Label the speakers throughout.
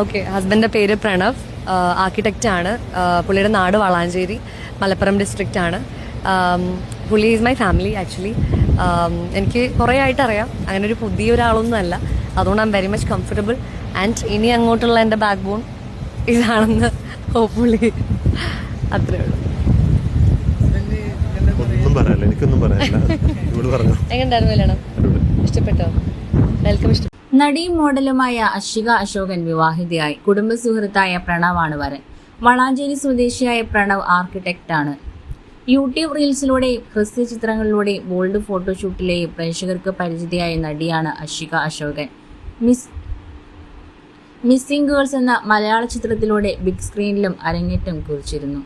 Speaker 1: Okay ഹസ്ബൻഡിന്റെ പേര് Pranav. Architect ആണ്. പുള്ളിയുടെ നാട് വളാഞ്ചേരി മലപ്പുറം ഡിസ്ട്രിക്റ്റ് ആണ്. പുള്ളി ഈസ് മൈ ഫാമിലി ആക്ച്വലി എനിക്ക് കുറേ ആയിട്ട് അറിയാം. അങ്ങനെ ഒരു പുതിയ ഒരാളൊന്നും അല്ല. അതുകൊണ്ട് I am very much comfortable and ഇനി അങ്ങോട്ടുള്ള എന്റെ ബാക്ക് ബോൺ ഇതാണെന്ന് ഹോപ്പ്ഫുള്ളി അത്രേ ഉള്ളൂ.
Speaker 2: എനിക്കൊന്നും പറയാനില്ല.
Speaker 1: ഇഷ്ടപ്പെട്ടോ? വെൽക്കം ഇഷ്ടപ്പെട്ടു?
Speaker 3: നടിയും മോഡലുമായ അശിക അശോകൻ വിവാഹിതയായി. കുടുംബ സുഹൃത്തായ പ്രണവാണ് വരൻ. വളാഞ്ചേരി സ്വദേശിയായ പ്രണവ് ആർക്കിടെക്റ്റാണ്. യൂട്യൂബ് റീൽസിലൂടെയും ഹ്രസ്വചിത്രങ്ങളിലൂടെയും ബോൾഡ് ഫോട്ടോഷൂട്ടിലെയും പ്രേക്ഷകർക്ക് പരിചിതയായ നടിയാണ് Ashika Ashokan. Miss missing girls എന്ന മലയാള ചിത്രത്തിലൂടെ ബിഗ് സ്ക്രീനിലും അരങ്ങേറ്റം കുറിച്ചിരുന്നു.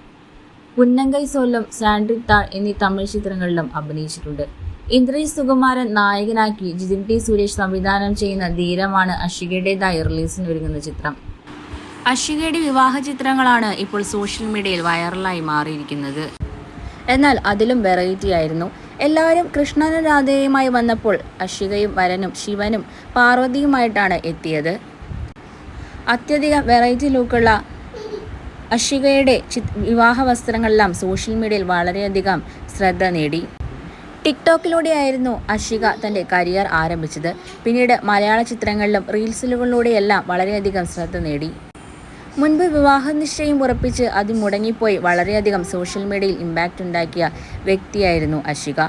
Speaker 3: പുന്നങ്കൈ സോല്ലം സാൻഡ്രിത്താൾ എന്നീ തമിഴ് ചിത്രങ്ങളിലും അഭിനയിച്ചിട്ടുണ്ട്. ഇന്ദ്രജിത് സുകുമാരൻ നായകനാക്കി ജിതിൻ ടി സുരേഷ് സംവിധാനം ചെയ്യുന്ന ധീരമാണ് അഷികയുടേതായി റിലീസിന് ഒരുങ്ങുന്ന ചിത്രം. അഷികയുടെ വിവാഹ ചിത്രങ്ങളാണ് ഇപ്പോൾ സോഷ്യൽ മീഡിയയിൽ വൈറലായി മാറിയിരിക്കുന്നത്. എന്നാൽ അതിലും വെറൈറ്റി ആയിരുന്നു. എല്ലാവരും കൃഷ്ണനും രാധയുമായി വന്നപ്പോൾ അഷികയും വരനും ശിവനും പാർവതിയുമായിട്ടാണ് എത്തിയത്. അത്യധികം വെറൈറ്റി ലുക്കുള്ള അഷികയുടെ വിവാഹ വസ്ത്രങ്ങളെല്ലാം സോഷ്യൽ മീഡിയയിൽ വളരെയധികം ശ്രദ്ധ നേടി. ടിക്ടോക്കിലൂടെയായിരുന്നു അഷിക തന്റെ കരിയർ ആരംഭിച്ചത്. പിന്നീട് മലയാള ചിത്രങ്ങളിലും റീൽസിലുകളിലൂടെയെല്ലാം വളരെയധികം ശ്രദ്ധ നേടി. മുൻപ് വിവാഹ നിശ്ചയം ഉറപ്പിച്ച് അത് മുടങ്ങിപ്പോയി വളരെയധികം സോഷ്യൽ മീഡിയയിൽ ഇമ്പാക്റ്റ് ഉണ്ടാക്കിയ വ്യക്തിയായിരുന്നു അഷിക.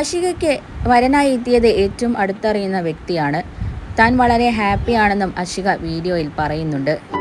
Speaker 3: അഷികയ്ക്ക് വരനായി എത്തിയത് ഏറ്റവും അടുത്തറിയുന്ന വ്യക്തിയാണ്. താൻ വളരെ ഹാപ്പിയാണെന്നും അഷിക വീഡിയോയിൽ പറയുന്നുണ്ട്.